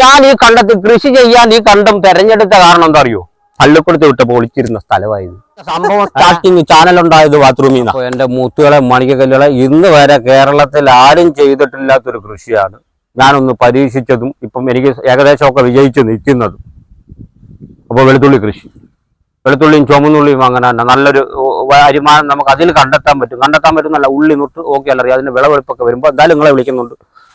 ഞാൻ ഈ കണ്ടത്ത് കൃഷി ചെയ്യാൻ ഈ കണ്ടം തെരഞ്ഞെടുത്ത കാരണം എന്താ അറിയോ പള്ളിക്കൂടത്ത് വിട്ട് പൊളിച്ചിരുന്ന സ്ഥലമായിരുന്നു സംഭവം സ്റ്റാർട്ടിങ് ചാനൽ ഉണ്ടായത് ബാത്റൂമിൽ നിന്ന് എന്റെ മുത്തുകളെ മണിക്കല്ലുകളെ ഇന്ന് വരെ കേരളത്തിൽ ആരും ചെയ്തിട്ടില്ലാത്തൊരു കൃഷിയാണ്. ഞാനൊന്ന് പരീക്ഷിച്ചതും ഇപ്പം എനിക്ക് ഏകദേശമൊക്കെ വിജയിച്ച് നിൽക്കുന്നതും. അപ്പോൾ വെളുത്തുള്ളി കൃഷി. വെളുത്തുള്ളിയും ചുമന്നുള്ളിയും അങ്ങനെ തന്നെ നല്ലൊരു വരുമാനം നമുക്ക് അതിൽ കണ്ടെത്താൻ പറ്റും. കണ്ടെത്താൻ പറ്റും നല്ല ഉള്ളി നുട്ട് ഓക്കെ അല്ലറിയാം അതിന് വിളവെടുപ്പൊക്കെ വരുമ്പോൾ എന്തായാലും നിങ്ങളെ വിളിക്കുന്നുണ്ട്.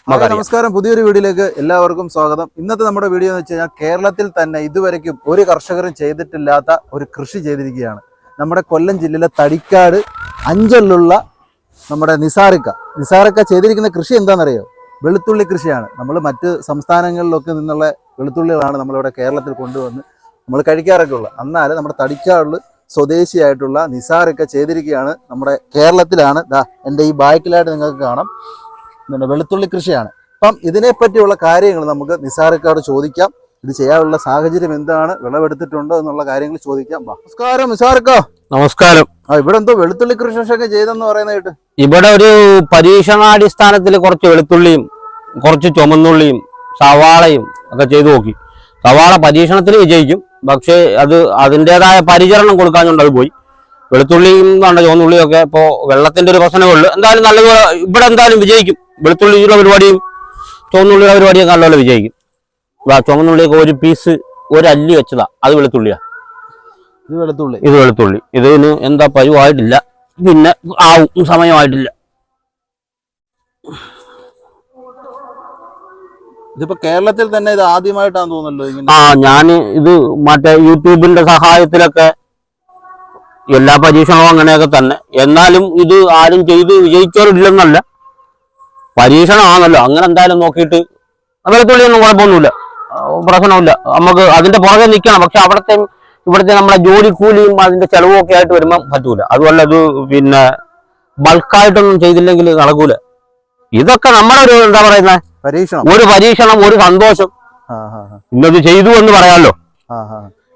നമസ്കാരം. പുതിയൊരു വീഡിയോയിലേക്ക് എല്ലാവർക്കും സ്വാഗതം. ഇന്നത്തെ നമ്മുടെ വീഡിയോ എന്ന് വെച്ച് കഴിഞ്ഞാൽ കേരളത്തിൽ തന്നെ ഇതുവരെക്കും ഒരു കർഷകരും ചെയ്തിട്ടില്ലാത്ത ഒരു കൃഷി ചെയ്തിരിക്കുകയാണ്. നമ്മുടെ കൊല്ലം ജില്ലയിലെ തടിക്കാട് അഞ്ചലിലുള്ള നമ്മുടെ നിസാറിക്ക നിസാറിക്ക ചെയ്തിരിക്കുന്ന കൃഷി എന്താണെന്നറിയോ? വെളുത്തുള്ളി കൃഷിയാണ്. നമ്മൾ മറ്റ് സംസ്ഥാനങ്ങളിലൊക്കെ നിന്നുള്ള വെളുത്തുള്ളികളാണ് നമ്മളിവിടെ കേരളത്തിൽ കൊണ്ടുവന്ന് നമ്മൾ കഴിക്കാറൊക്കെ ഉള്ളത്. എന്നാൽ നമ്മുടെ തടിക്കാടിൽ സ്വദേശിയായിട്ടുള്ള നിസാറൊക്കെ ചെയ്തിരിക്കുകയാണ് നമ്മുടെ കേരളത്തിലാണ്. ദാ എന്റെ ഈ ബാക്കിലായിട്ട് നിങ്ങൾക്ക് കാണാം. വെളുത്തുള്ളി കൃഷിയാണ്. അപ്പം ഇതിനെപ്പറ്റിയുള്ള കാര്യങ്ങൾ നമുക്ക് നിസാറക്കാട് ചോദിക്കാം. ഇത് ചെയ്യാനുള്ള സാഹചര്യം എന്താണ്? വിളവെടുത്തിട്ടുണ്ടോ എന്നുള്ള കാര്യങ്ങൾ ചോദിക്കാം. നമസ്കാരം നിസാർക്ക നമസ്കാരം. ആ ഇവിടെ എന്തോ വെളുത്തുള്ളി കൃഷിയൊക്കെ ചെയ്തെന്ന് പറയുന്നതായിട്ട്. ഇവിടെ ഒരു പരീക്ഷണാടിസ്ഥാനത്തിൽ കുറച്ച് വെളുത്തുള്ളിയും കുറച്ച് ചുമന്നുള്ളിയും സവാളയും ഒക്കെ ചെയ്തു നോക്കി. സവാള പരീക്ഷണത്തിൽ വിജയിക്കും. പക്ഷേ അത് അതിന്റെതായ പരിചരണം കൊടുക്കാഞ്ഞുകൊണ്ട് അത് പോയി. വെളുത്തുള്ളിയും വേണ്ട ചുവന്നുള്ളിയും ഒക്കെ ഇപ്പോൾ വെള്ളത്തിന്റെ ഒരു പ്രശ്നമേ ഉള്ളൂ. എന്തായാലും നല്ലതുപോലെ ഇവിടെ എന്തായാലും വിജയിക്കും. വെളുത്തുള്ളിയുടെ പരിപാടിയും ചുവന്നുള്ളിയുടെ പരിപാടിയും നല്ലപോലെ വിജയിക്കും. ചുവന്നുള്ളിയൊക്കെ ഒരു പീസ് ഒരു അല്ലി വെച്ചതാ. അത് വെളുത്തുള്ളിയാ. ഇത് വെളുത്തുള്ളി. ഇത് വെളുത്തുള്ളി. ഇതിന് എന്താ പരുവായിട്ടില്ല. പിന്നെ ആവും. സമയമായിട്ടില്ല. ഇതിപ്പോ കേരളത്തിൽ തന്നെ ഇത് ആദ്യമായിട്ടാന്ന് തോന്നുന്നല്ലോ ആ ഞാൻ ഇത് മറ്റേ യൂട്യൂബിന്റെ സഹായത്തിലൊക്കെ എല്ലാ പരീക്ഷണവും അങ്ങനെയൊക്കെ തന്നെ. എന്നാലും ഇത് ആരും ചെയ്ത് വിജയിച്ചവരില്ലെന്നല്ല. പരീക്ഷണമാണല്ലോ. അങ്ങനെ എന്തായാലും നോക്കിയിട്ട് വെളുത്തുള്ളിയൊന്നും കുഴപ്പമൊന്നുമില്ല. പ്രശ്നമില്ല. നമുക്ക് അതിന്റെ പുറകെ നിൽക്കണം. പക്ഷെ അവിടുത്തെ ഇവിടുത്തെ നമ്മളെ ജോലിക്കൂലിയും അതിന്റെ ചെലവും ഒക്കെ ആയിട്ട് വരുമ്പോൾ പറ്റൂല. അതുപോലെ അത് പിന്നെ ബൾക്കായിട്ടൊന്നും ചെയ്തില്ലെങ്കിൽ നടക്കൂല. ഇതൊക്കെ നമ്മുടെ ഒരു എന്താ പറയുന്ന? പരീക്ഷണം. ഒരു പരീക്ഷണം ഒരു സന്തോഷം. ഇന്നത് ചെയ്തു എന്ന് പറയാമല്ലോ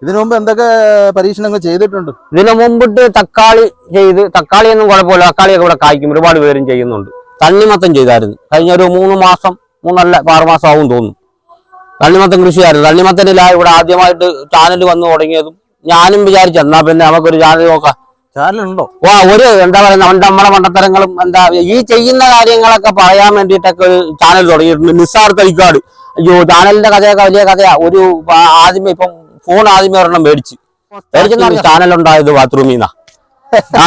ഇതിനു മുമ്പ് എന്തൊക്കെ പരീക്ഷണങ്ങൾ ചെയ്തിട്ടുണ്ട്? ഇതിനു മുമ്പിട്ട് തക്കാളി ചെയ്ത് തക്കാളിയൊന്നും കുഴപ്പമില്ല. തക്കാളിയൊക്കെ ഇവിടെ കായ്ക്കും. ഒരുപാട് പേരും ചെയ്യുന്നുണ്ട്. തണ്ണിമത്തം ചെയ്തായിരുന്നു. കഴിഞ്ഞ ഒരു മൂന്ന് മാസം മൂന്നല്ല ആറ് മാസം ആവും തോന്നുന്നു. തണ്ണിമത്തം കൃഷിയായിരുന്നു. തണ്ണിമത്തനില ഇവിടെ ആദ്യമായിട്ട് ചാനൽ വന്നു തുടങ്ങിയതും ഞാനും വിചാരിച്ചു എന്നാ പിന്നെ നമുക്കൊരു ചാനൽ നോക്കാം. ചാനലുണ്ടോ ഓ ഒരു എന്താ പറയുക നമ്മുടെ മണ്ടത്തരങ്ങളും എന്താ ഈ ചെയ്യുന്ന കാര്യങ്ങളൊക്കെ പറയാൻ വേണ്ടിയിട്ടൊക്കെ ഒരു ചാനൽ തുടങ്ങിയിട്ടുണ്ട്. നിസ്സാർ തൈക്കാട്. അയ്യോ ചാനലിന്റെ കഥയൊക്കെ വലിയ കഥയാ. ഒരു ആദ്യമേ ഇപ്പം ഫോൺ ആദ്യമേ ഒരെണ്ണം മേടിച്ച്. മേടിച്ചെന്ന് ചാനൽ ഉണ്ടായത് ബാത്റൂമിൽ നിന്നാ. ആ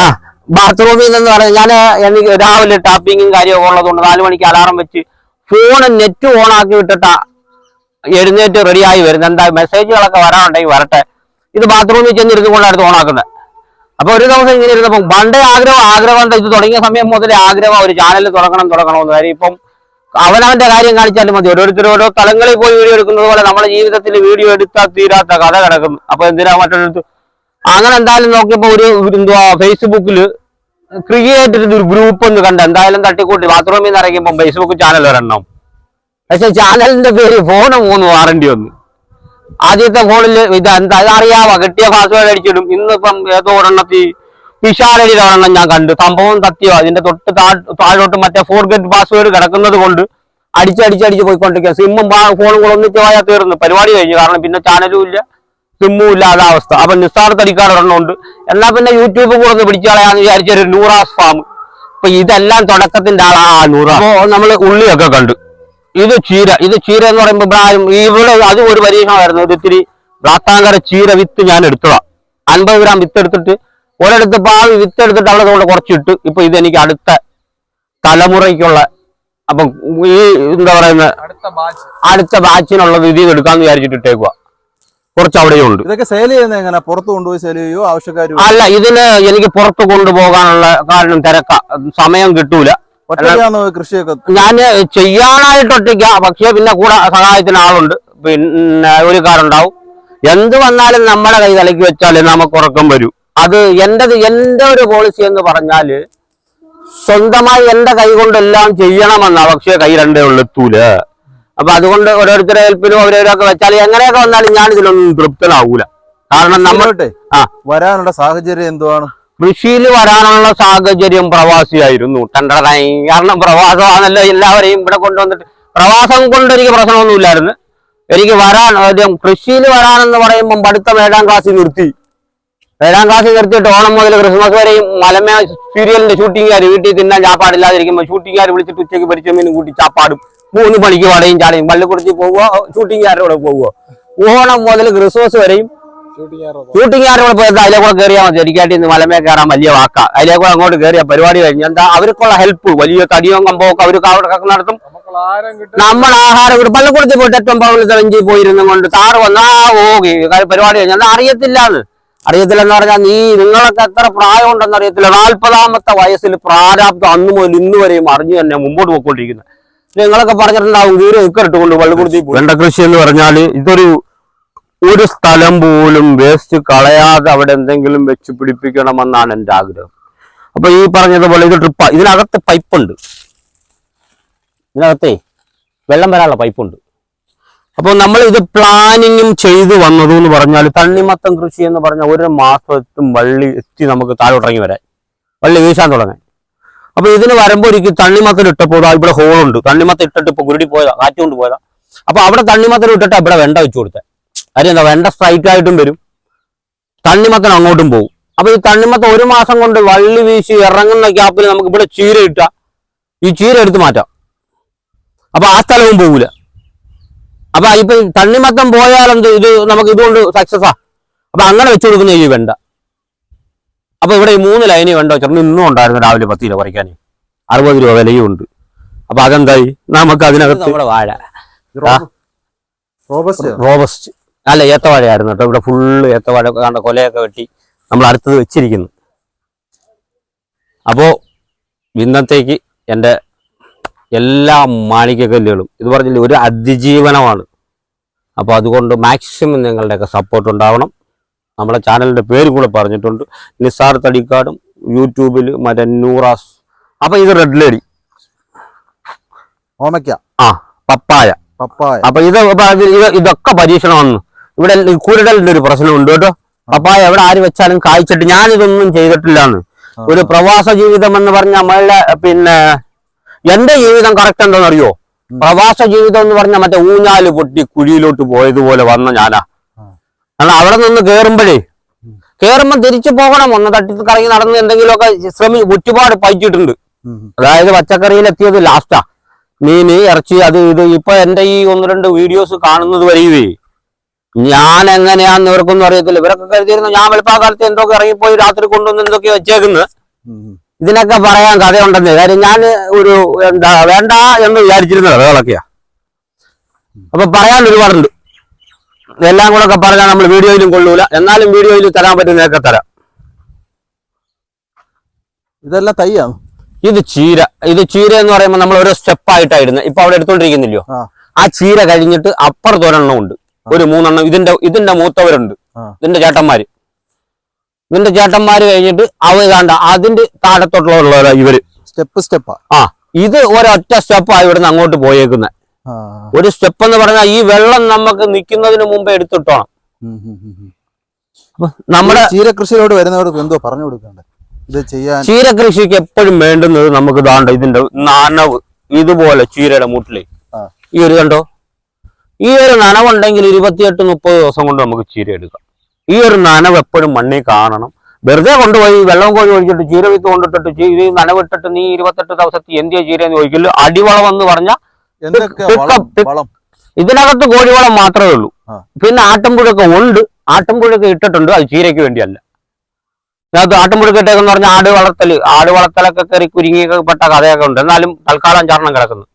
ബാത്റൂമിൽ നിന്ന് പറഞ്ഞാൽ ഞാൻ എനിക്ക് രാവിലെ ടാപ്പിങ്ങും കാര്യമൊക്കെ ഉള്ളതുകൊണ്ട് നാലു മണിക്ക് അലാറം വെച്ച് ഫോൺ നെറ്റ് ഓൺ ആക്കി വിട്ടിട്ടാ എഴുന്നേറ്റ് റെഡിയായി വരുന്നത് എന്താ മെസ്സേജുകളൊക്കെ വരാനുണ്ടെങ്കിൽ വരട്ടെ. ഇത് ബാത്റൂമിൽ ചെന്നിരുന്നു കൊണ്ടാണ് ഓണാക്കുന്നത് അപ്പൊ ഒരു ദിവസം ഇങ്ങനെ ഇരുന്നപ്പം പണ്ടേ ആഗ്രഹം ആഗ്രഹം എന്താ? ഇത് തുടങ്ങിയ സമയം മുതലേ ആഗ്രഹം ഒരു ചാനൽ തുടങ്ങണം തുടങ്ങണമെന്ന് കാര്യം. ഇപ്പം അവനവന്റെ കാര്യം കാണിച്ചാലും മതി. ഓരോരുത്തർ ഓരോ സ്ഥലങ്ങളിൽ പോയി വീഡിയോ എടുക്കുന്നത് പോലെ നമ്മുടെ ജീവിതത്തിൽ വീഡിയോ എടുത്താൽ തീരാത്ത കഥ കിടക്കുന്നു അപ്പൊ എന്തിനാ മറ്റൊരു അങ്ങനെ എന്തായാലും നോക്കിയപ്പോ ഒരു എന്തുവാ ഫേസ്ബുക്കിൽ ക്രിയേറ്റ് ഒരു ഗ്രൂപ്പ് ഒന്ന് കണ്ട എന്തായാലും തട്ടിക്കൂട്ടി. ബാത്റൂമിൽ നിന്ന് ഇറങ്ങിയപ്പോൾ ഫേസ്ബുക്ക് ചാനൽ ഒരെണ്ണം. പക്ഷെ ചാനലിന്റെ പേര് ഫോണ് മൂന്ന് വാറണ്ടി വന്നു. ആദ്യത്തെ ഫോണിൽ ഇത് എന്താ അറിയാവോ? കിട്ടിയ പാസ്വേഡ് അടിച്ചിടും. ഇന്നിപ്പം ഏതോ ഒരെണ്ണത്തി വിശാലടിയുടെ ഒരെണ്ണം ഞാൻ കണ്ടു. സംഭവം സത്യം അതിന്റെ തൊട്ട് താഴോട്ട് മറ്റേ ഫോർഗറ്റ് പാസ്വേഡ് കിടക്കുന്നത് കൊണ്ട് അടിച്ചടിച്ചടിച്ച് പോയിക്കൊണ്ടിരിക്കുക സിമ്മും ഫോണും കൂടെ ഒന്നിച്ച് പോയാൽ തീർന്നു. പരിപാടി കഴിഞ്ഞു. കാരണം പിന്നെ ചാനലും ഇല്ല. സിമ്മും ഇല്ലാത്ത അവസ്ഥ അപ്പൊ നിസ്സാർ തടിക്കാർ ഒരെണ്ണമുണ്ട്. എന്നാ പിന്നെ യൂട്യൂബ് കൂടെ പിടിച്ചാളെയാന്ന് വിചാരിച്ച ഒരു വിചാരിച്ചൊരു നൂറാസ് ഫാം. ഇപ്പൊ ഇതെല്ലാം തുടക്കത്തിന്റെ ആളാ നൂറ. അപ്പോ നമ്മൾ ഉള്ളിയൊക്കെ കണ്ടു. ഇത് ചീര. ഇത് ചീര എന്ന് പറയുമ്പോ ഇബ്രാഹിം ഇവിടെ അതും ഒരു പരീക്ഷണമായിരുന്നു. ഇത് ഇത്തിരി ബ്രാത്താങ്കര ചീര വിത്ത് ഞാൻ എടുത്തതാ. അൻപത് ഗ്രാം വിത്ത് എടുത്തിട്ട് ഒരിടത്ത് പാവി വിത്ത് എടുത്തിട്ട് അവിടെ കൊണ്ട് കുറച്ചിട്ട്. ഇപ്പൊ ഇതെനിക്ക് അടുത്ത തലമുറയ്ക്കുള്ള അപ്പം ഈ എന്താ പറയുന്ന അടുത്ത ബാച്ച്. അടുത്ത ബാച്ചിനുള്ളത് ഇതിൽ എടുക്കാന്ന് വിചാരിച്ചിട്ട് ഇട്ടേക്കുക കുറച്ച് അവിടെയും ഉണ്ട് ഇതൊക്കെ സെയിൽ ചെയ്യുന്നത് എങ്ങനെ? പുറത്ത് കൊണ്ടുപോയി സെയിൽ ചെയ്യോ ആവശ്യക്കാർ അല്ല ഇതിന് എനിക്ക് പുറത്ത് കൊണ്ടുപോകാനുള്ള കാരണം തിരക്ക. സമയം കിട്ടൂല. കൃഷിയൊക്കെ? ഞാൻ ചെയ്യാനായിട്ട് ഒറ്റയ്ക്ക. പക്ഷേ പിന്നെ കൂടെ സഹായത്തിന് ആളുണ്ട്. പിന്നെ ഒരു കാറുണ്ടാവും എന്ത് വന്നാലും നമ്മുടെ കൈ തലയ്ക്ക് വെച്ചാൽ നമുക്ക് ഉറക്കം വരൂ. അത് എന്റെത് എന്റെ ഒരു പോളിസി എന്ന് പറഞ്ഞാൽ സ്വന്തമായി എന്റെ കൈ കൊണ്ടെല്ലാം ചെയ്യണമെന്നാ. പക്ഷേ കൈ രണ്ടേ ഉള്ളൂ എത്തൂല അപ്പൊ അതുകൊണ്ട് ഓരോരുത്തരെ ഹെൽപ്പിലും അവരവരൊക്കെ വെച്ചാൽ എങ്ങനെയൊക്കെ വന്നാലും ഞാൻ ഇതിലൊന്നും തൃപ്തനാവൂല. കാരണം നമ്മൾ നമ്മളുടെ ആ. വരാനുള്ള സാഹചര്യം എന്തുവാണ്? കൃഷിയിൽ വരാനുള്ള സാഹചര്യം പ്രവാസിയായിരുന്നു. ടണ്ടറായി കാരണം പ്രവാസമാണല്ലോ എല്ലാവരെയും ഇവിടെ കൊണ്ടുവന്നിട്ട്. പ്രവാസം കൊണ്ട് എനിക്ക് പ്രശ്നമൊന്നുമില്ലായിരുന്നു. എനിക്ക് വരാൻ കൃഷിയിൽ വരാനെന്ന് പറയുമ്പോൾ പഠിത്തം ഏഴാം ക്ലാസ്സിൽ നിർത്തി. ഏഴാം ക്ലാസ്സിൽ നിർത്തിയിട്ട് ഓണം മുതൽ ക്രിസ്മസ് വരെയും മലമേ സീരിയലിന്റെ ഷൂട്ടിംഗുകാർ വീട്ടിൽ തിന്നാൻ ചാപ്പാടില്ലാതിരിക്കുമ്പോൾ ഷൂട്ടിംഗുകാർ വിളിച്ചിട്ട് ഉച്ചയ്ക്ക് പരിചയം കൂട്ടി ചാപ്പാടും. മൂന്ന് പണിക്ക് വടയും ചാടയും പള്ളിക്കുടത്തിൽ പോവുക ഷൂട്ടിംഗുകാരുടെ കൂടെ പോവുക. ഓണം മുതൽ ക്രിസ്മസ് വരെയും ഷൂട്ടിംഗുകാരുടെ കൂടെ പോയത് അതിലെ കൂടെ കയറിയാൽ മതി. ഒരിക്കലായിട്ട് ഇന്ന് മലമേ കയറാൻ വലിയ വാക്ക. അതിലെ കൂടെ അങ്ങോട്ട് കയറിയ പരിപാടി കഴിഞ്ഞ്. എന്താ അവർക്കുള്ള ഹെൽപ്പ് വലിയ തടിയോ കമ്പമൊക്കെ അവർക്ക് അവിടെ നടത്തും. നമ്മൾ ആഹാരം കൂടി പള്ളിക്കുടത്തിൽ പോയിട്ട് ഏറ്റവും പവലിൽ തെളിഞ്ചി പോയിരുന്നു കൊണ്ട് താറ് വന്നാ ഓകെ പരിപാടി കഴിഞ്ഞു. അറിയത്തില്ലാന്ന് അറിയത്തില്ല എന്ന്. പറഞ്ഞാൽ നീ നിങ്ങളൊക്കെ എത്ര പ്രായം ഉണ്ടെന്ന് അറിയത്തില്ല. നാൽപ്പതാമത്തെ വയസ്സിൽ പ്രാരാബ്ദം അന്ന് മുതൽ ഇന്ന് വരെയും അറിഞ്ഞു തന്നെ മുമ്പോട്ട് പോയിക്കൊണ്ടിരിക്കുന്നത് നിങ്ങളൊക്കെ പറഞ്ഞിട്ടുണ്ടാവും വെണ്ട കൃഷി എന്ന് പറഞ്ഞാൽ ഇതൊരു ഒരു സ്ഥലം പോലും വേസ്റ്റ് കളയാതെ അവിടെ എന്തെങ്കിലും വെച്ച് പിടിപ്പിക്കണമെന്നാണ് എന്റെ ആഗ്രഹം. അപ്പൊ ഈ പറഞ്ഞതുപോലെ ഇത് ട്രിപ്പ് ഇതിനകത്ത് പൈപ്പുണ്ട്. ഇതിനകത്തേ വെള്ളം വരാനുള്ള പൈപ്പുണ്ട്. അപ്പോൾ നമ്മൾ ഇത് പ്ലാനിങ്ങും ചെയ്തു വന്നതു എന്ന് പറഞ്ഞാൽ തണ്ണിമത്തം കൃഷി എന്ന് പറഞ്ഞാൽ ഒരു മാസത്തും വള്ളി എത്തി നമുക്ക് താഴെ താഴോട്ടിറങ്ങി വരാൻ. വള്ളി വീശാൻ തുടങ്ങാൻ. അപ്പൊ ഇതിന് വരുമ്പോൾ ഒരിക്കലും തണ്ണിമത്തൽ ഇട്ടപ്പോൾ ഇവിടെ ഹോളുണ്ട് തണ്ണിമത്തൽ ഇട്ടിട്ട് ഇപ്പൊ കുരുടി പോയതാ കാറ്റ് കൊണ്ട് പോയതാ. അപ്പൊ അവിടെ തണ്ണിമത്തൽ ഇട്ടിട്ട് ഇവിടെ വെണ്ട വെച്ചു കൊടുത്തേ. കാര്യം എന്താ വെണ്ട സ്ട്രൈക്ക് ആയിട്ടും വരും. തണ്ണിമത്തൻ അങ്ങോട്ടും പോകും അപ്പൊ ഈ തണ്ണിമത്തൻ ഒരു മാസം കൊണ്ട് വള്ളി വീശി ഇറങ്ങുന്ന ഗ്യാപ്പിൽ നമുക്ക് ഇവിടെ ചീര ഇട്ട ഈ ചീര എടുത്ത് മാറ്റാം. അപ്പൊ ആ സ്ഥലവും പോകൂല അപ്പൊ ഇപ്പൊ തണ്ണിമത്തം പോയാലെന്ത് ഇത് നമുക്ക് ഇതുകൊണ്ട് സക്സസ് അപ്പൊ അങ്ങനെ വെച്ചു കൊടുക്കുന്ന ഈ വെണ്ട. അപ്പൊ ഇവിടെ ഈ മൂന്ന് ലൈനി കണ്ടോ? വെച്ചിട്ട് ഇന്നും ഉണ്ടായിരുന്നു രാവിലെ പത്ത് കിലോ കുറയ്ക്കാൻ. അറുപത് രൂപ വിലയും ഉണ്ട്. അപ്പൊ അതെന്തായി? നമുക്ക് അതിനകത്ത് നമ്മുടെ വാഴ. റോബസ്റ്റ്? അല്ല ഏത്തവാഴയായിരുന്നു കേട്ടോ. ഇവിടെ ഫുള്ള് ഏത്തവാഴ കണ്ട കൊലയൊക്കെ വെട്ടി നമ്മൾ അടുത്തത് വെച്ചിരിക്കുന്നു. അപ്പോ ഇന്നത്തേക്ക് എന്റെ എല്ലാ മാണിക്കല്ലുകളും ഇത് പറഞ്ഞില്ലേ ഒരു അതിജീവനമാണ്. അപ്പോൾ അതുകൊണ്ട് മാക്സിമം നിങ്ങളുടെയൊക്കെ സപ്പോർട്ട് ഉണ്ടാവണം. നമ്മുടെ ചാനലിന്റെ പേര് കൂടെ പറഞ്ഞിട്ടുണ്ട്. നിസാർ തടിക്കാടും യൂട്യൂബിൽ മറ്റേ നൂറാസ്. അപ്പോൾ ഇത് റെഡ് ലേഡി ഓമയ്ക്ക. ആ പപ്പായ. പപ്പായ. അപ്പൊ ഇത് ഇതൊക്കെ പരീക്ഷണമാണ്. ഇവിടെ ഈ കുരുടലിന്റെ ഒരു പ്രശ്നമുണ്ട് കേട്ടോ. പപ്പായ എവിടെ ആര് വെച്ചാലും കായ്ച്ചിട്ട് ഞാനിതൊന്നും ചെയ്തിട്ടില്ലാന്ന്. ഒരു പ്രവാസ ജീവിതം എന്ന് പറഞ്ഞ നമ്മളുടെ പിന്നെ എന്റെ ജീവിതം കറക്റ്റ് എന്താണെന്ന് അറിയോ പ്രവാസ ജീവിതം എന്ന് പറഞ്ഞ മറ്റേ ഊഞ്ഞാൽ പൊട്ടി കുഴിയിലോട്ട് പോയതുപോലെ വന്ന ഞാനാ. കാരണം അവിടെ നിന്ന് കേറുമ്പോഴേ കേറുമ്പോ തിരിച്ചു പോകണം. ഒന്ന് തട്ടി കറങ്ങി നടന്ന് എന്തെങ്കിലുമൊക്കെ ശ്രമി ഒരുപാട് ഉം. അതായത് പച്ചക്കറിയിൽ എത്തിയത് ലാസ്റ്റാ മീന് ഇറച്ചി അത് ഇത്. ഇപ്പൊ എന്റെ ഈ ഒന്ന് രണ്ട് വീഡിയോസ് കാണുന്നത് വരികയേ ഞാൻ എങ്ങനെയാന്ന് ഇവർക്കൊന്നും അറിയത്തില്ല. ഇവരൊക്കെ കരുതിയിരുന്നു ഞാൻ വെളുപ്പാക്കാലത്ത് എന്തൊക്കെ ഇറങ്ങിപ്പോയി രാത്രി കൊണ്ടുവന്ന് എന്തൊക്കെ ഉം. ഇതിനൊക്കെ പറയാൻ കഥയുണ്ടെന്ന്. കാര്യം ഞാൻ ഒരു എന്താ വേണ്ട എന്ന് വിചാരിച്ചിരുന്ന കഥകളൊക്കെയാ അപ്പൊ പറയാൻ ഒരുപാടുണ്ട്. ഇതെല്ലാം കൂടെ ഒക്കെ പറഞ്ഞാൽ നമ്മൾ വീഡിയോയിലും കൊള്ളൂല. എന്നാലും വീഡിയോയിൽ തരാൻ പറ്റുന്നതൊക്കെ തരാം. ഇതെല്ലാം തയ്യാണ് ഇത് ചീര. ഇത് ചീര എന്ന് പറയുമ്പോൾ നമ്മൾ ഓരോ സ്റ്റെപ്പായിട്ടായിരുന്നു ഇപ്പൊ അവിടെ എടുത്തോണ്ടിരിക്കുന്നില്ലയോ? ആ. ചീര കഴിഞ്ഞിട്ട് അപ്പുറത്തൊരെണ്ണം ഉണ്ട്. ഒരു മൂന്നെണ്ണം. ഇതിന്റെ ഇതിന്റെ മൂത്തവരുണ്ട്. ഇതിന്റെ ചേട്ടന്മാര്. ഇതിന്റെ ചേട്ടന്മാര് കഴിഞ്ഞിട്ട് അവ കണ്ട അതിന്റെ താഴത്തോട്ടുള്ള ഇവർ. സ്റ്റെപ്പ് സ്റ്റെപ്പാ ആ. ഇത് ഒരൊറ്റ സ്റ്റെപ്പാണ് ഇവിടുന്ന് അങ്ങോട്ട് പോയേക്കുന്നത് ഒരു സ്റ്റെപ്പ് എന്ന് പറഞ്ഞാൽ ഈ വെള്ളം നമുക്ക് നിൽക്കുന്നതിന് മുമ്പേ എടുത്തിട്ടോണം. നമ്മുടെ ചീരകൃഷിയിലോട്ട് വരുന്നവർക്ക് എന്തോ പറഞ്ഞു കൊടുക്കണ്ടേ? ഇത് ചെയ്യാൻ ചീരകൃഷിക്ക് എപ്പോഴും വേണ്ടുന്നത് നമുക്ക് ദാണ്ട ഇതിന്റെ നനവ് ഇതുപോലെ ചീരയുടെ മുട്ടിൽ. ഈ ഒരു കണ്ടോ? ഈ ഒരു നനവുണ്ടെങ്കിൽ ഇരുപത്തിയെട്ട് മുപ്പത് ദിവസം കൊണ്ട് നമുക്ക് ചീര എടുക്കാം. ഈ ഒരു നനവ് എപ്പോഴും മണ്ണിൽ കാണണം. വെറുതെ കൊണ്ടുപോയി വെള്ളം കോഴി ഒഴിച്ചിട്ട് ചീര വിത്ത് കൊണ്ടിട്ടിട്ട് ചീര നനവിട്ടിട്ട് നീ ഇരുപത്തെട്ട് ദിവസത്തിൽ എന്തിയ ചീര എന്ന് ചോദിക്കില്ല അടിവളം എന്ന് പറഞ്ഞാൽ ഇതിനകത്ത് കോഴിവളം മാത്രമേ ഉള്ളൂ. പിന്നെ ആട്ടുംപുഴൊക്കെ ഉണ്ട്. ആട്ടുംപുഴൊക്കെ ഇട്ടിട്ടുണ്ട്. അത് ചീരയ്ക്ക് വേണ്ടിയല്ല. ഇതിനകത്ത് ആട്ടുംപുഴൊക്കെ ഇട്ടേക്കെന്ന് പറഞ്ഞാൽ ആട് വളർത്തൽ ആട് വളർത്തലൊക്കെ കയറി കുരുങ്ങിയൊക്കെ പെട്ട കഥയൊക്കെ ഉണ്ട്. എന്നാലും തൽക്കാലം ചാരണം കിടക്കുന്നു.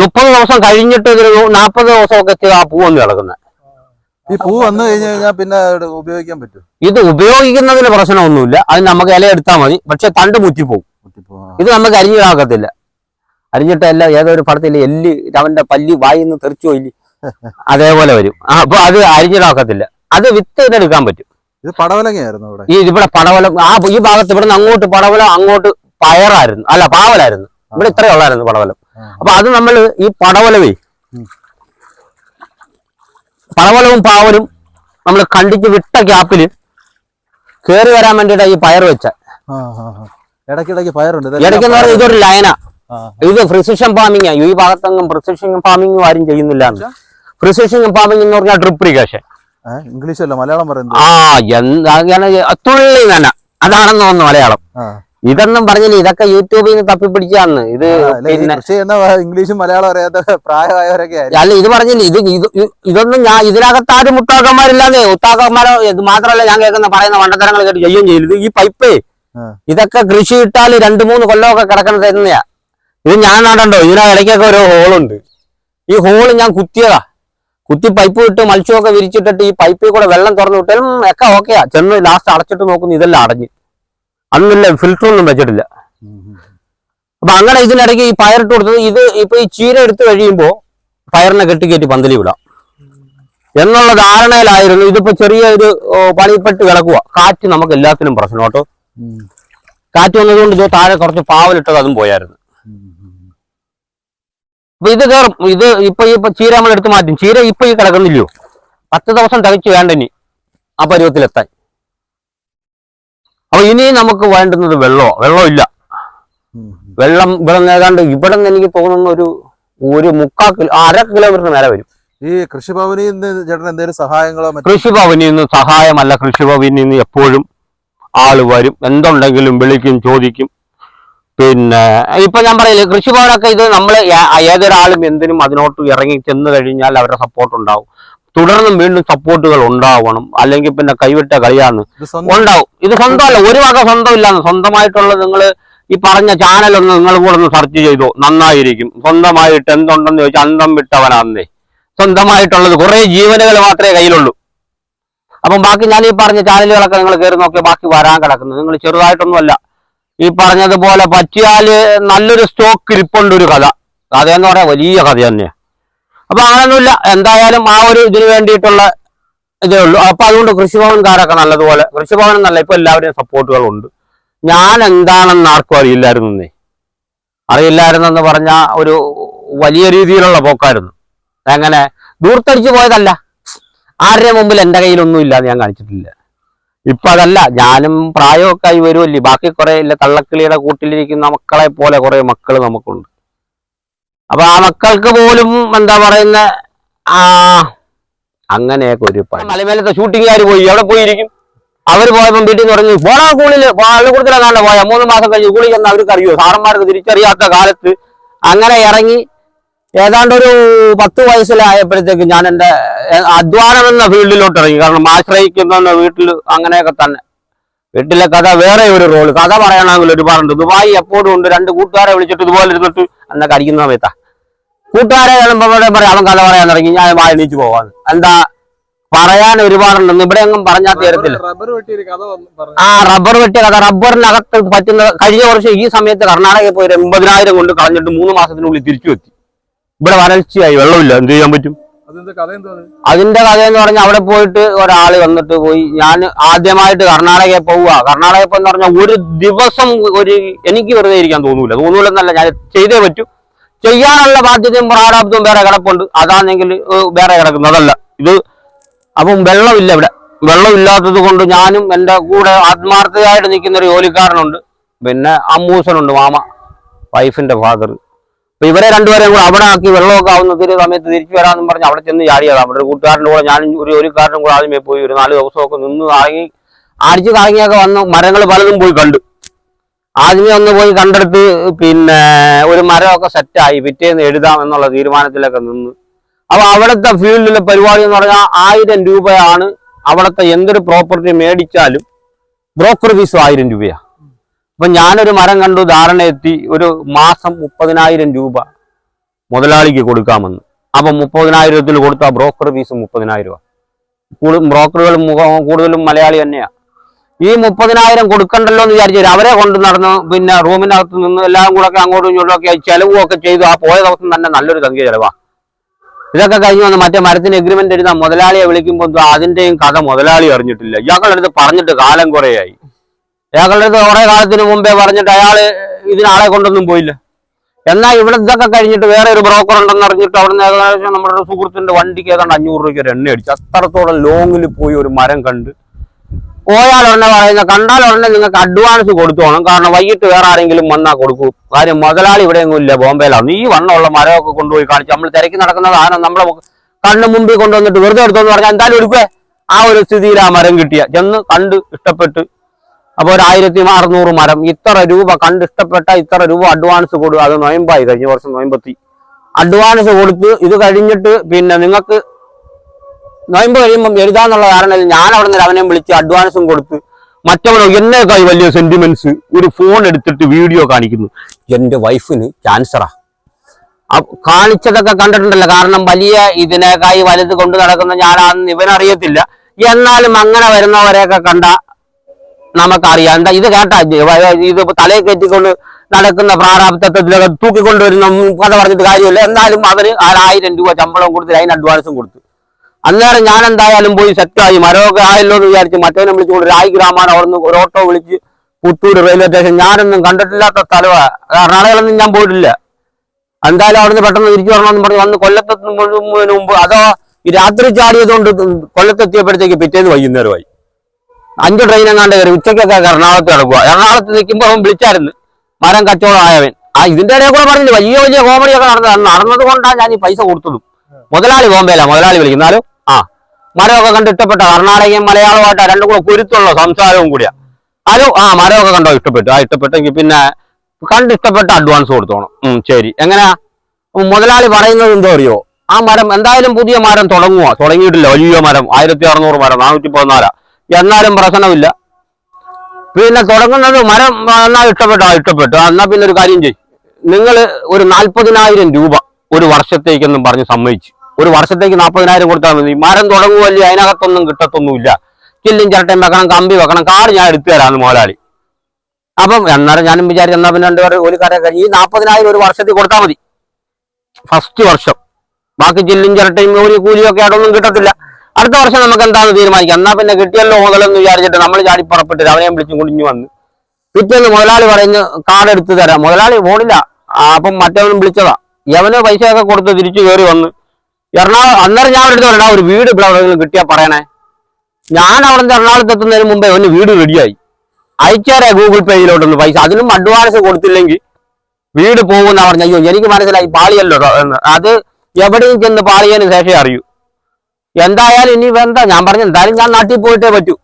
മുപ്പത് ദിവസം കഴിഞ്ഞിട്ട് ഇതിന് നാൽപ്പത് ദിവസമൊക്കെ എത്തി ആ പൂവൊന്ന് കിടക്കുന്നത് ഈ പൂ വന്നു കഴിഞ്ഞു കഴിഞ്ഞാൽ പിന്നെ ഇത് ഉപയോഗിക്കാൻ പറ്റും ഇത് ഉപയോഗിക്കുന്നതിന് പ്രശ്നമൊന്നുമില്ല. അത് നമുക്ക് ഇല എടുത്താൽ മതി. പക്ഷെ തണ്ട് മുറ്റിപ്പോവും. ഇത് നമുക്ക് അരിഞ്ഞിടാക്കത്തില്ല. അരിഞ്ഞിട്ടല്ല ഏതൊരു പടത്തിൽ എല്ല് അവന്റെ പല്ലി വായിന്ന് തെറിച്ചു പോയില്ലേ അതേപോലെ വരും. അപ്പൊ അത് അരിഞ്ഞിടാക്കത്തില്ല. അത് വിത്ത് എടുക്കാൻ പറ്റും. ഇത് പടവലങ്ങയായിരുന്നു ഇവിടെ ഈ ഇവിടെ പടവലം ആ ഈ ഭാഗത്ത് ഇവിടെ നിന്ന് അങ്ങോട്ട് പടവലം അങ്ങോട്ട് പയറായിരുന്നു. അല്ല പാവലായിരുന്നു. ഇവിടെ ഇത്രയേ ഉള്ളായിരുന്നു പടവലം. അപ്പൊ അത് നമ്മൾ ഈ പടവലവേ പടവലവും പാവലും നമ്മൾ കണ്ടിച്ച് വിട്ട ഗ്യാപ്പിൽ കേറി വരാൻ വേണ്ടിട്ടാ ഈ പയർ വെച്ച. ഇടയ്ക്കിടയ്ക്ക് പയറുണ്ട് ഇടയ്ക്കെന്ന് പറഞ്ഞാൽ ഇതൊരു ലൈന. ഇത് പ്രിസിഷൻ ഫാമിംഗ് ഈ ഭാഗത്തെങ്ങും പ്രിസിഷൻ ഫാമിംഗ് ആരും ചെയ്യുന്നില്ല പ്രിസിഷൻ ഫാമിംഗ് എന്ന് പറഞ്ഞാൽ ഡ്രിപ്പ് ഇറിഗേഷൻ ഇംഗ്ലീഷല്ല ഇംഗ്ലീഷ് അല്ല മലയാളം പറയുന്നത്. ആ എന്താ അങ്ങനെ തുള്ളി നന. അതാണെന്ന് തോന്നുന്നു മലയാളം. ഇതൊന്നും പറഞ്ഞില്ല. ഇതൊക്കെ യൂട്യൂബിൽ നിന്ന് തപ്പി തപ്പിപ്പിടിച്ചാന്ന്. ഇത് ഇംഗ്ലീഷും മലയാളം അറിയാത്ത പ്രായമായവരൊക്കെ അല്ല ഇത് പറഞ്ഞില്ല. ഇത് ഇത് ഇതൊന്നും ഞാൻ ഇതിനകത്ത് ആരും മുത്താക്കന്മാരില്ലാന്നേ മുത്താക്കന്മാരോ ഇത് മാത്രമല്ല ഞാൻ കേൾക്കുന്ന പറയുന്ന മണ്ടത്തരങ്ങൾ കേട്ട് ചെയ്യുകയും ചെയ്യരുത് ഈ പൈപ്പേ. ഇതൊക്കെ കൃഷി ഇട്ടാൽ രണ്ട് മൂന്ന് കൊല്ലമൊക്കെ കിടക്കണ തന്നെയാ. ഇത് ഞാൻ നടണ്ടോ? ഇതിനെ ഇടയ്ക്കൊക്കെ ഒരു ഹോളുണ്ട്. ഈ ഹോൾ ഞാൻ കുത്തിയതാ. കുത്തി പൈപ്പ് ഇട്ട് മത്സ്യമൊക്കെ വിരിച്ചിട്ടിട്ട് ഈ പൈപ്പിൽ കൂടെ വെള്ളം തുറന്നു വിട്ടാലും ഒക്കെ ഓക്കെയാ ചെന്ന് ലാസ്റ്റ് അടച്ചിട്ട് നോക്കുന്നു ഇതെല്ലാം അടഞ്ഞ്. അന്നില്ല ഫിൽറ്റർ വെച്ചിട്ടില്ല. അപ്പൊ അങ്ങനെ ഇതിനിടയ്ക്ക് ഈ പയറിട്ട് കൊടുത്തത് ഇത് ഇപ്പൊ ഈ ചീര എടുത്തു കഴിയുമ്പോ പയറിനെ കെട്ടിക്കയറ്റി പന്തലി വിടാം. എന്നുള്ള ധാരണയിലായിരുന്നു. ഇതിപ്പോ ചെറിയ ഒരു പണിപ്പെട്ട് കിടക്കുക കാറ്റ് നമുക്ക് എല്ലാത്തിനും പ്രശ്നം കേട്ടോ. കാറ്റ് വന്നതുകൊണ്ട് ഇത് താഴെ കുറച്ച് പാവലിട്ടത് അതും പോയായിരുന്നു. അപ്പൊ ഇത് കയറും ഇത് ഇപ്പൊ ഈ ഇപ്പൊ ചീര നമ്മൾ എടുത്ത് മാറ്റും. ചീര ഇപ്പൊ ഈ കിടക്കുന്നില്ലയോ? പത്ത് ദിവസം തികച്ചു വേണ്ട ഇനി ആ പരുവത്തിലെത്താൻ. അപ്പൊ ഇനി നമുക്ക് വേണ്ടുന്നത് വെള്ളമോ വെള്ളം ഇല്ല. വെള്ളം ഇവിടെ ഏതാണ്ട് ഇവിടെ നിന്ന് എനിക്ക് തോന്നുന്ന ഒരു ഒരു മുക്കാ കിലോ അര കിലോമീറ്റർ നേരെ വരും. ഈ കൃഷിഭവനിൽ നിന്ന് ചേട്ടൻ എന്തെങ്കിലും സഹായങ്ങളോ കൃഷിഭവനിൽ നിന്ന് സഹായമല്ല. കൃഷിഭവനിൽ നിന്ന് എപ്പോഴും ആൾ വരും. എന്തുണ്ടെങ്കിലും വിളിക്കും ചോദിക്കും. പിന്നെ ഇപ്പൊ ഞാൻ പറയില്ലേ കൃഷിഭവനൊക്കെ ഇത് നമ്മൾ ഏതൊരാളും എന്തിനും അതിനോട്ട് ഇറങ്ങി ചെന്ന് കഴിഞ്ഞാൽ അവരുടെ സപ്പോർട്ട് ഉണ്ടാവും. തുടർന്നും വീണ്ടും സപ്പോർട്ടുകൾ ഉണ്ടാവണം. അല്ലെങ്കിൽ പിന്നെ കൈവിട്ട കളിയാണ് ഉണ്ടാവും. ഇത് സ്വന്തമല്ല ഒരു വക സ്വന്തം ഇല്ലാന്ന്. സ്വന്തമായിട്ടുള്ള നിങ്ങൾ ഈ പറഞ്ഞ ചാനലൊന്ന് നിങ്ങൾ കൂടെ ഒന്ന് സെർച്ച് ചെയ്തോ നന്നായിരിക്കും. സ്വന്തമായിട്ട് എന്തുണ്ടെന്ന് ചോദിച്ചാൽ അന്തം വിട്ടവനാന്നേ. സ്വന്തമായിട്ടുള്ളത് കുറേ ജീവനുകൾ മാത്രമേ കയ്യിലുള്ളൂ. അപ്പം ബാക്കി ഞാൻ ഈ പറഞ്ഞ ചാനലുകളൊക്കെ നിങ്ങൾ കയറി നോക്കിയാൽ ബാക്കി വരാൻ കിടക്കുന്നത് നിങ്ങൾ ചെറുതായിട്ടൊന്നുമല്ല. ഈ പറഞ്ഞതുപോലെ പറ്റിയാൽ നല്ലൊരു സ്റ്റോക്ക് ഇരിപ്പുണ്ട് ഒരു കഥ. കഥ എന്ന് പറയാൻ വലിയ കഥ തന്നെയാണ് അപ്പൊ അങ്ങനൊന്നുമില്ല. എന്തായാലും ആ ഒരു ഇതിന് വേണ്ടിയിട്ടുള്ള ഇതേ ഉള്ളൂ. അപ്പം അതുകൊണ്ട് കൃഷിഭവൻകാരൊക്കെ നല്ലതുപോലെ കൃഷിഭവൻ എന്നല്ല ഇപ്പൊ എല്ലാവരുടെയും സപ്പോർട്ടുകളുണ്ട്. ഞാൻ എന്താണെന്ന് ആർക്കും അറിയില്ലായിരുന്നേ അറിയില്ലായിരുന്നെന്ന് പറഞ്ഞ ഒരു വലിയ രീതിയിലുള്ള പോക്കായിരുന്നു. എങ്ങനെ? ദൂർത്തടിച്ചു പോയതല്ല. ആരുടെ മുമ്പിൽ എന്റെ കയ്യിലൊന്നും ഇല്ലാന്ന് ഞാൻ കാണിച്ചിട്ടില്ല. ഇപ്പൊ അതല്ല ഞാനും പ്രായമൊക്കെ ആയി വരുമല്ലേ ബാക്കി കുറെ ഇല്ല തള്ളക്കിളിയുടെ കൂട്ടിലിരിക്കുന്ന മക്കളെ പോലെ കുറെ മക്കൾ നമുക്കുണ്ട്. അപ്പൊ ആ മക്കൾക്ക് പോലും എന്താ പറയുന്ന ആ അങ്ങനെയൊക്കെ ഒരു. മലമേലത്തെ ഷൂട്ടിങ്ങുകാർ പോയി എവിടെ പോയിരിക്കും. അവർ പോയപ്പോൾ വീട്ടിൽ നിന്ന് പറഞ്ഞു പോണ സ്കൂളിൽ പള്ളിക്കൂടത്തിലെങ്ങാണ്ട് പോയ. മൂന്ന് മാസം കഴിഞ്ഞ് സ്കൂളിൽ ചെന്ന് അവർക്ക് അറിയോ സാറന്മാർക്ക് തിരിച്ചറിയാത്ത കാലത്ത് അങ്ങനെ ഇറങ്ങി ഏതാണ്ട് ഒരു പത്ത് വയസ്സിലായപ്പോഴത്തേക്ക് ഞാൻ എന്റെ ഏഹ്, അധ്വാനം എന്ന ഫീൽഡിലോട്ട് ഇറങ്ങി കാരണം ആശ്രയിക്കുന്ന വീട്ടിൽ അങ്ങനെയൊക്കെ തന്നെ. വീട്ടിലെ കഥ വേറെ ഒരു റോൾ കഥ പറയണമെങ്കിൽ ഒരുപാടുണ്ട്. ദുബായി എപ്പോഴും ഉണ്ട്. രണ്ട് കൂട്ടുകാരെ വിളിച്ചിട്ട് ഇതുപോലെ ഇരുന്നിട്ട് എന്നൊക്കെ കരിക്കുന്ന സമയത്താ. കൂട്ടുകാരെ കാണുമ്പോൾ പറയാം അവൻ കഥ പറയാൻ തുടങ്ങി. ഞാൻ വാ എണീച്ച് പോവാന്ന് എന്താ? പറയാൻ ഒരുപാടുണ്ടെന്ന്. ഇവിടെ ഒന്നും പറഞ്ഞാൽ തീരത്തില്ല. ആ റബ്ബർ വെട്ടിയ കഥ. റബ്ബറിനകത്ത് പറ്റുന്ന കഴിഞ്ഞ വർഷം ഈ സമയത്ത് കർണാടകയിൽ പോയി എൺപതിനായിരം കൊണ്ട് കളഞ്ഞിട്ട് മൂന്ന് മാസത്തിനുള്ളിൽ തിരിച്ചു എത്തി. ഇവിടെ വരൾച്ചയായി വെള്ളമില്ല. എന്ത് ചെയ്യാൻ പറ്റും? അതിന്റെ കഥ എന്ന് പറഞ്ഞാൽ അവിടെ പോയിട്ട് ഒരാൾ വന്നിട്ട് പോയി. ഞാൻ ആദ്യമായിട്ട് കർണാടകയിൽ പോവുക. കർണാടകയിൽ പോകുന്ന പറഞ്ഞാൽ ഒരു ദിവസം ഒരു എനിക്ക് വെറുതെ ഇരിക്കാൻ തോന്നൂല. തോന്നൂലെന്നല്ല ഞാൻ ചെയ്തേ പറ്റൂ. ചെയ്യാനുള്ള ബാധ്യതയും പ്രാരാബ്ദവും വേറെ കിടപ്പുണ്ട്. അതാണെങ്കിൽ വേറെ കിടക്കുന്നതല്ല ഇത് അപ്പം വെള്ളമില്ല ഇവിടെ. വെള്ളമില്ലാത്തത് കൊണ്ട് ഞാനും എന്റെ കൂടെ ആത്മാർത്ഥതയായിട്ട് നിൽക്കുന്ന ഒരു ജോലിക്കാരനുണ്ട്. പിന്നെ അമ്മൂസനുണ്ട് മാമ. വൈഫിന്റെ ഫാദർ അപ്പൊ ഇവരെ രണ്ടുപേരെയും കൂടെ അവിടെ ആക്കി വെള്ളമൊക്കെ ആവുന്ന ഒരു സമയത്ത് തിരിച്ചു വരാമെന്നും പറഞ്ഞ് അവിടെ ചെന്ന് ചാടിയതാണ് അവിടെ ഒരു കൂട്ടുകാരന്റെ കൂടെ ഞാനും ഒരു ഒരു കാരനും കൂടെ ആദ്യമേ പോയി. ഒരു നാല് ദിവസമൊക്കെ നിന്ന് കറങ്ങി അടിച്ചു കറങ്ങിയൊക്കെ വന്ന് മരങ്ങൾ പലതും പോയി കണ്ടു. ആദ്യമേ ഒന്ന് പോയി കണ്ടെടുത്ത് പിന്നെ ഒരു മരമൊക്കെ സെറ്റായി. പിറ്റേന്ന് എഴുതാം എന്നുള്ള തീരുമാനത്തിലൊക്കെ നിന്ന്. അപ്പൊ അവിടുത്തെ ഫീൽഡിലെ പരിപാടി എന്ന് പറഞ്ഞാൽ ആയിരം രൂപയാണ് അവിടുത്തെ എന്തൊരു പ്രോപ്പർട്ടി മേടിച്ചാലും ബ്രോക്കർ ഫീസും ആയിരം രൂപയാ അപ്പൊ ഞാനൊരു മരം കണ്ടു ധാരണ എത്തി ഒരു മാസം മുപ്പതിനായിരം രൂപ മുതലാളിക്ക് കൊടുക്കാമെന്ന്. അപ്പൊ മുപ്പതിനായിരത്തിൽ കൊടുത്ത ബ്രോക്കർ ഫീസ് മുപ്പതിനായിരം രൂപ. ബ്രോക്കറുകൾ കൂടുതലും മലയാളി തന്നെയാ. ഈ മുപ്പതിനായിരം കൊടുക്കണ്ടല്ലോ എന്ന് വിചാരിച്ചു അവരെ കൊണ്ട് നടന്ന് പിന്നെ റൂമിനകത്ത് നിന്ന് എല്ലാം കൂടെ ഒക്കെ അങ്ങോട്ടും ഇങ്ങോട്ടും ഒക്കെ ചെലവും ചെയ്തു. ആ പോയ ദിവസം തന്നെ നല്ലൊരു സംഖ്യ ചെലവാ. ഇതൊക്കെ കഴിഞ്ഞ് വന്ന് മറ്റേ മരത്തിന് എഗ്രിമെന്റ് എഴുതാൻ മുതലാളിയെ വിളിക്കുമ്പോൾ അതിന്റെയും കഥ മുതലാളി അറിഞ്ഞിട്ടില്ല. ഇയാളുടെ അടുത്ത് പറഞ്ഞിട്ട് കാലം കുറേയായി. ഇയാളുടെ അടുത്ത് കുറെ കാലത്തിന് മുമ്പേ പറഞ്ഞിട്ട് അയാൾ ഇതിനാളെ കൊണ്ടൊന്നും പോയില്ല. എന്നാൽ ഇവിടെ ഇതൊക്കെ കഴിഞ്ഞിട്ട് വേറെ ഒരു ബ്രോക്കർ ഉണ്ടെന്ന് അറിഞ്ഞിട്ട് അവിടെ ഏകദേശം നമ്മുടെ സുഹൃത്തിന്റെ വണ്ടിക്ക് ഏതാണ്ട് അഞ്ഞൂറ് രൂപയ്ക്ക് ഒരു എണ്ണ അടിച്ചു. അത്രത്തോളം ലോങ്ങിൽ പോയി ഒരു മരം കണ്ട്. പോയാൽ ഉടനെ പറയുന്ന കണ്ടാൽ ഉടനെ നിങ്ങൾക്ക് അഡ്വാൻസ് കൊടുത്തോണം കാരണം വൈകിട്ട് വേറെ ആരെങ്കിലും വന്നാൽ കൊടുക്കൂ. കാര്യം മുതലാളി ഇവിടെ എങ്ങും ഇല്ല ബോംബെയിലാണ്. ഈ വണ്ണമുള്ള മരമൊക്കെ കൊണ്ടുപോയി കാണിച്ച് നമ്മൾ തിരക്കി നടക്കുന്ന സാധനം നമ്മളെ കണ്ണു മുമ്പിൽ കൊണ്ടുവന്നിട്ട് വെറുതെ എടുത്തോന്ന് പറഞ്ഞാൽ എന്തായാലും എടുക്കേ ആ ഒരു സ്ഥിതിയിൽ ആ മരം കിട്ടിയ. ചെന്ന് കണ്ട് ഇഷ്ടപ്പെട്ട് അപ്പോൾ ഒരു ആയിരത്തി അറുന്നൂറ് മരം. ഇത്ര രൂപ കണ്ടിഷ്ടപ്പെട്ട ഇത്ര രൂപ അഡ്വാൻസ് കൊടുക്കുക അത് നോയമ്പായി കഴിഞ്ഞ വർഷം നോയമ്പത്തി. അഡ്വാൻസ് കൊടുത്ത് ഇത് കഴിഞ്ഞിട്ട് പിന്നെ നിങ്ങൾക്ക് നോയമ്പ് കഴിയുമ്പം എഴുതാന്നുള്ള കാരണം ഞാൻ അവിടെ നിന്ന് അവനെ വിളിച്ച് അഡ്വാൻസും കൊടുത്ത് മറ്റവനോ എന്നേക്കായി വലിയ സെന്റിമെന്റ്സ് ഒരു ഫോൺ എടുത്തിട്ട് വീഡിയോ കാണിക്കുന്നു. എന്റെ വൈഫിന് ക്യാൻസറാ കാണിച്ചതൊക്കെ കണ്ടിട്ടുണ്ടല്ലോ. കാരണം വലിയ ഇതിനേക്കായി വലുത് കൊണ്ടു നടക്കുന്ന ഞാനാണെന്ന് ഇവനറിയത്തില്ല. എന്നാലും അങ്ങനെ വരുന്നവരെയൊക്കെ കണ്ട നമുക്കറിയാം. എന്താ ഇത് കേട്ടാ ഇത് തലയെ കയറ്റിക്കൊണ്ട് നടക്കുന്ന പ്രാരാബ്ദത്തിലൊക്കെ തൂക്കിക്കൊണ്ടുവരുന്ന കഥ പറഞ്ഞിട്ട് കാര്യമില്ല. എന്നാലും അവർ ആയിരം രൂപ ശമ്പളം കൊടുത്ത് അതിന് അഡ്വാൻസും കൊടുത്തു. അന്നേരം ഞാൻ എന്തായാലും പോയി സെറ്റായി മരമൊക്കെ ആയല്ലോ എന്ന് വിചാരിച്ച് മറ്റേനെ വിളിച്ചുകൊണ്ട് രായി ഗ്രാമാണ് അവിടുന്ന് ഒരു ഓട്ടോ വിളിച്ച് പുത്തൂർ റെയിൽവേ സ്റ്റേഷൻ ഞാനൊന്നും കണ്ടിട്ടില്ലാത്ത സ്ഥലമാണ് കർണാടകയിലൊന്നും ഞാൻ പോയിട്ടില്ല. എന്തായാലും അവിടുന്ന് പെട്ടെന്ന് തിരിച്ചു വരണമെന്ന് പറഞ്ഞ് വന്ന് കൊല്ലത്തെത്തുന്നതിന് മുമ്പ് അതോ ഈ രാത്രി ചാടിയതുകൊണ്ട് കൊല്ലത്തെത്തിയപ്പോഴത്തേക്ക് പിറ്റേന്ന് വൈകുന്നേരമായി. അഞ്ച് ട്രെയിൻ എങ്ങാണ്ട് കയറി ഉച്ചയ്ക്കൊക്കെ എറണാകുളത്ത് കിടക്കുക എറണാകുളത്ത് നിൽക്കുമ്പോൾ അവൻ വിളിച്ചായിരുന്നു. മരം കച്ചവടം ആയവൻ ആ ഇതിന്റെ ഇടയിൽ കൂടെ പറഞ്ഞില്ല വലിയ വലിയ കോമഡിയൊക്കെ നടന്നത് നടന്നത് കൊണ്ടാണ് ഞാൻ ഈ പൈസ കൊടുത്തതും. മുതലാളി ബോംബെയില മുതലാളി വിളിക്കുന്നാലും ആ മരമൊക്കെ കണ്ട് ഇഷ്ടപ്പെട്ട? കർണാടകയും മലയാളമായിട്ട് രണ്ടും കൂടെ കുരുത്തുള്ള സംസാരവും കൂടിയാ. ഹലോ ആ മരമൊക്കെ കണ്ടോ? ഇഷ്ടപ്പെട്ടു. ആ ഇഷ്ടപ്പെട്ടെങ്കിൽ പിന്നെ കണ്ട് ഇഷ്ടപ്പെട്ട അഡ്വാൻസ് കൊടുത്തോണം. ഉം ശരി. എങ്ങനെയാ മുതലാളി പറയുന്നത് എന്തോ അറിയോ? ആ മരം എന്തായാലും പുതിയ മരം തുടങ്ങുക തുടങ്ങിയിട്ടില്ല. വലിയ മരം. ആയിരത്തി അറുന്നൂറ് മരം. നാനൂറ്റി പതിനാലാ. എന്നാലും പ്രശ്നമില്ല. പിന്നെ തുടങ്ങുന്നത് മരം എന്നാൽ എന്നാ ഇഷ്ടപ്പെട്ടു? ഇഷ്ടപ്പെട്ടു. ആ, പിന്നെ ഒരു കാര്യം ചെയ്യും. നിങ്ങൾ ഒരു നാൽപ്പതിനായിരം രൂപ ഒരു വർഷത്തേക്കെന്നും പറഞ്ഞ് സമ്മതിച്ചു. ഒരു വർഷത്തേക്ക് നാൽപ്പതിനായിരം കൊടുത്താൽ മതി. മരം തുടങ്ങുമല്ലേ അതിനകത്തൊന്നും കിട്ടത്തൊന്നുമില്ല. ചില്ലും ചിരട്ടയും വെക്കണം കമ്പി വെക്കണം കാർ ഞാൻ എടുത്തു തരാമെന്ന് മുതലാളി അപ്പം എന്നാലും ഞാനും വിചാരിച്ചു എന്നാൽ പിന്നെ രണ്ടു പേര് ഒരു കാര്യം കഴിഞ്ഞ് ഈ നാൽപ്പതിനായിരം ഒരു വർഷത്തിൽ കൊടുത്താൽ മതി. ഫസ്റ്റ് വർഷം. ബാക്കി ചില്ലും ചിരട്ടയും ഒരു കൂലിയൊക്കെ ആയിട്ടൊന്നും കിട്ടത്തില്ല. അടുത്ത വർഷം നമുക്ക് എന്താണെന്ന് തീരുമാനിക്കാം. എന്നാ പിന്നെ കിട്ടിയല്ലോ മുതലെന്ന് വിചാരിച്ചിട്ട് നമ്മൾ ചാടി പുറപ്പെട്ടിട്ട് അവനെയും വിളിച്ചും കുടിഞ്ഞു വന്ന്. പിറ്റേന്ന് മുതലാളി പറയുന്നു കാർഡ് എടുത്തു തരാം. മുതലാളി ഫോണില്ല അപ്പം മറ്റവനും വിളിച്ചതാ. യവന് പൈസയൊക്കെ കൊടുത്ത് തിരിച്ചു കയറി വന്ന്. എറണാകുളം അന്നേരം ഞാൻ എടുത്തു ഒരു വീട് ഇവിടെ എവിടെയെങ്കിലും കിട്ടിയാ പറയണേ. ഞാൻ അവിടെ നിന്ന് എറണാകുളത്ത് എത്തുന്നതിന് മുമ്പേ ഒന്ന് വീട് റെഡിയായി. അയച്ചേരാ ഗൂഗിൾ പേയിലോട്ടൊന്ന് പൈസ. അതിനും അഡ്വാൻസ് കൊടുത്തില്ലെങ്കിൽ വീട് പോകുന്ന പറഞ്ഞു അയ്യോ എനിക്ക് മനസ്സിലായി പാളിയല്ലോ അത് എവിടെയും ചെന്ന് പാളിയതിന് ശേഷമേ അറിയൂ. എന്തായാലും ഇനി എന്താ ഞാൻ പറഞ്ഞു എന്തായാലും ഞാൻ നാട്ടിൽ പോയിട്ടേ പറ്റൂ.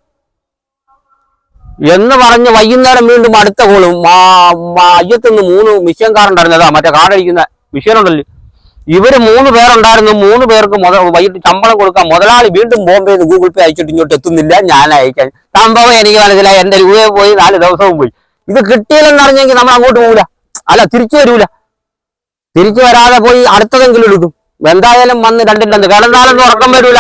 എന്ന് പറഞ്ഞ് വൈകുന്നേരം വീണ്ടും അടുത്ത കോളും അയ്യത്തുനിന്ന് മൂന്ന് മിഷ്യൻകാരുണ്ടായിരുന്നതാ. മറ്റേ കാടടിക്കുന്ന മിഷ്യനുണ്ടല്ലോ. ഇവർ മൂന്ന് പേരുണ്ടായിരുന്നു. മൂന്ന് പേർക്ക് മുതൽ വൈകിട്ട് ശമ്പളം കൊടുക്കാൻ മുതലാളി വീണ്ടും ബോംബെയിൽ നിന്ന് ഗൂഗിൾ പേ അയച്ചിട്ട് ഇങ്ങോട്ട് എത്തുന്നില്ല. ഞാൻ അയക്കാൻ. സംഭവം എനിക്ക് മനസ്സിലായി. എന്റെ രൂപയെ പോയി നാല് ദിവസവും പോയി. ഇത് കിട്ടിയില്ലെന്ന് അറിഞ്ഞെങ്കിൽ നമ്മൾ അങ്ങോട്ട് പോകൂല അല്ല തിരിച്ചു വരൂല. തിരിച്ചു വരാതെ പോയി അടുത്തതെങ്കിലും എടുക്കും. എന്തായാലും വന്ന് കണ്ടിട്ടുണ്ട്. കിടന്നാലൊന്നും ഉറക്കം വരൂല.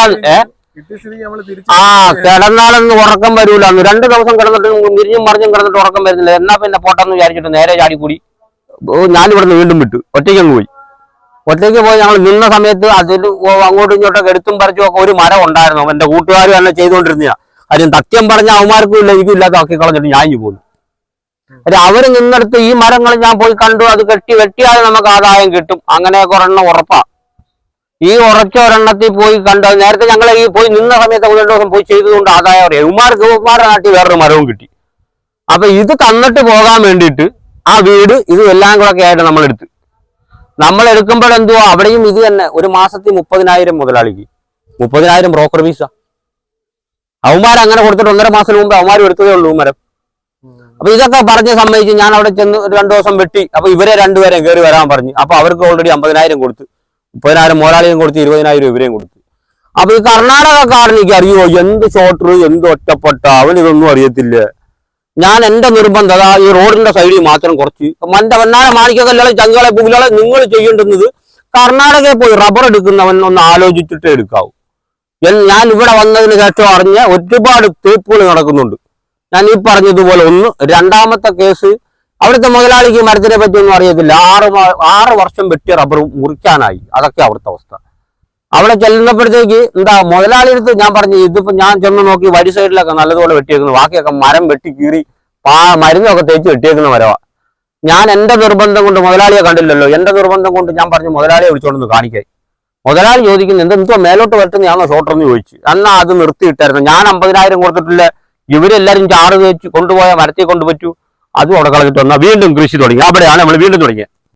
ആ കിടന്നാലൊന്നും ഉറക്കം വരൂല. രണ്ടു ദിവസം കിടന്നിട്ട് മിരിഞ്ഞും മറിഞ്ഞും കിടന്നിട്ട് ഉറക്കം വരുന്നില്ല. എന്നാ പിന്നെ പോട്ടെന്ന് വിചാരിച്ചിട്ട് നേരെ ചാടി കൂടി. ഞാനിവിടുന്ന് വീണ്ടും വിട്ടു. ഒറ്റയ്ക്ക് അങ്ങ് പോയി. ഒറ്റയ്ക്ക് പോയി ഞങ്ങൾ നിന്ന സമയത്ത് അതിൽ അങ്ങോട്ടും ഇങ്ങോട്ടൊക്കെ എടുത്തും പറിച്ചും ഒക്കെ ഒരു മരം ഉണ്ടായിരുന്നു. എന്റെ കൂട്ടുകാരും എന്നെ ചെയ്തുകൊണ്ടിരുന്ന കാര്യം സത്യം പറഞ്ഞ അവന്മാർക്കും ഇല്ല എനിക്കും ഇല്ലാത്ത ആക്കി കളഞ്ഞിട്ട് ഞാൻ പോന്നു. അവർ നിന്നെടുത്ത് ഈ മരങ്ങൾ ഞാൻ പോയി കണ്ടു. അത് കെട്ടി വെട്ടിയാൽ നമുക്ക് ആദായം കിട്ടും. അങ്ങനെ ഒരെണ്ണം ഉറപ്പാ. ഈ ഉറച്ച ഒരെണ്ണത്തിൽ പോയി കണ്ട? നേരത്തെ ഞങ്ങൾ ഈ പോയി നിന്ന സമയത്ത് രണ്ട് ദിവസം പോയി ചെയ്തതുകൊണ്ട് ആദായം അറിയാം ഉമാർ ഉമാരുടെ നാട്ടിൽ വേറൊരു മരവും കിട്ടി. അപ്പൊ ഇത് തന്നിട്ട് പോകാൻ വേണ്ടിയിട്ട് ആ വീട് ഇത് എല്ലാം കൂടെ ആയിട്ട് നമ്മൾ എടുത്ത് നമ്മൾ എടുക്കുമ്പോൾ എന്തുവാ? അവിടെയും ഇത് തന്നെ. ഒരു മാസത്തിൽ മുപ്പതിനായിരം മുതലാളിക്ക്. മുപ്പതിനായിരം ബ്രോക്കർ ഫീസ അവന്മാർ അങ്ങനെ കൊടുത്തിട്ട് ഒന്നര മാസം മുമ്പ് അവന്മാർ എടുത്തതേ ഉള്ളൂ മരം. അപ്പൊ ഇതൊക്കെ പറഞ്ഞ് സമ്മതിച്ച് ഞാൻ അവിടെ ചെന്ന് രണ്ടു ദിവസം വെട്ടി. അപ്പൊ ഇവരെ രണ്ടുപേരെയും കയറി വരാൻ പറഞ്ഞു. അപ്പൊ അവർക്ക് ഓൾറെഡി അമ്പതിനായിരം കൊടുത്ത്. മുപ്പതിനായിരം മോലാളിയും കൊടുത്ത് ഇരുപതിനായിരം ഇവരെയും കൊടുത്തു. അപ്പൊ ഈ കർണാടകക്കാരൻ എനിക്ക് അറിയോ എന്ത് ഷോട്ടർ എന്ത് ഒറ്റപ്പെട്ട? അവൻ ഇതൊന്നും അറിയത്തില്ല. ഞാൻ എന്റെ നിർബന്ധം അതാ ഈ റോഡിന്റെ സൈഡിൽ മാത്രം കുറച്ച്. മന്റെ വന്നാലെ മാണിക്കല്ലെ ചങ്കളെ പുകളെ നിങ്ങൾ ചെയ്യേണ്ടുന്നത് കർണാടകയിൽ പോയി റബ്ബർ എടുക്കുന്നവൻ ഒന്ന് ആലോചിച്ചിട്ടേ എടുക്കാവൂ. ഞാൻ ഇവിടെ വന്നതിന് ശേഷം അറിഞ്ഞ ഒരുപാട് തേപ്പുകൾ നടക്കുന്നുണ്ട്. ഞാൻ ഈ പറഞ്ഞതുപോലെ ഒന്ന് രണ്ടാമത്തെ കേസ് അവിടുത്തെ മുതലാളിക്ക് മരത്തിനെ പറ്റിയൊന്നും അറിയത്തില്ല. ആറ് ആറ് വർഷം വെട്ടി റബ്ബർ മുറിക്കാനായി. അതൊക്കെ അവിടുത്തെ അവസ്ഥ. അവിടെ ചെല്ലുന്നപ്പോഴത്തേക്ക് എന്താ മുതലാളി അടുത്ത് ഞാൻ പറഞ്ഞു ഇതിപ്പോ ഞാൻ ചെന്ന് നോക്കി വഴി സൈഡിലൊക്കെ നല്ലതുപോലെ വെട്ടിയേക്കുന്നു. ബാക്കിയൊക്കെ മരം വെട്ടി കീറി പാ മരുന്നൊക്കെ തേച്ച് വെട്ടിയേക്കുന്ന മരവാ. ഞാൻ എന്റെ നിർബന്ധം കൊണ്ട് മുതലാളിയെ കണ്ടില്ലല്ലോ. എന്റെ നിർബന്ധം കൊണ്ട് ഞാൻ പറഞ്ഞു മുതലാളിയെ വിളിച്ചോണ്ട് കാണിക്കായി മുതലാളി ചോദിക്കുന്നു എന്ത് എന്തോ മേലോട്ട് വെട്ടുന്നതാണോ ഷോട്ടർ എന്ന് ചോദിച്ചു. എന്നാ അത് നിർത്തിയിട്ടായിരുന്നു. ഞാൻ അമ്പതിനായിരം കൊടുത്തിട്ടില്ല? ഇവരെല്ലാരും ചാറ് വെച്ച് കൊണ്ടുപോയ മരത്തിൽ കൊണ്ടുപറ്റു അതും അവിടെ കളഞ്ഞിട്ട് വന്നാൽ വീണ്ടും കൃഷി തുടങ്ങി. അവിടെയാണ് നമ്മൾ വീണ്ടും തുടങ്ങിയത്.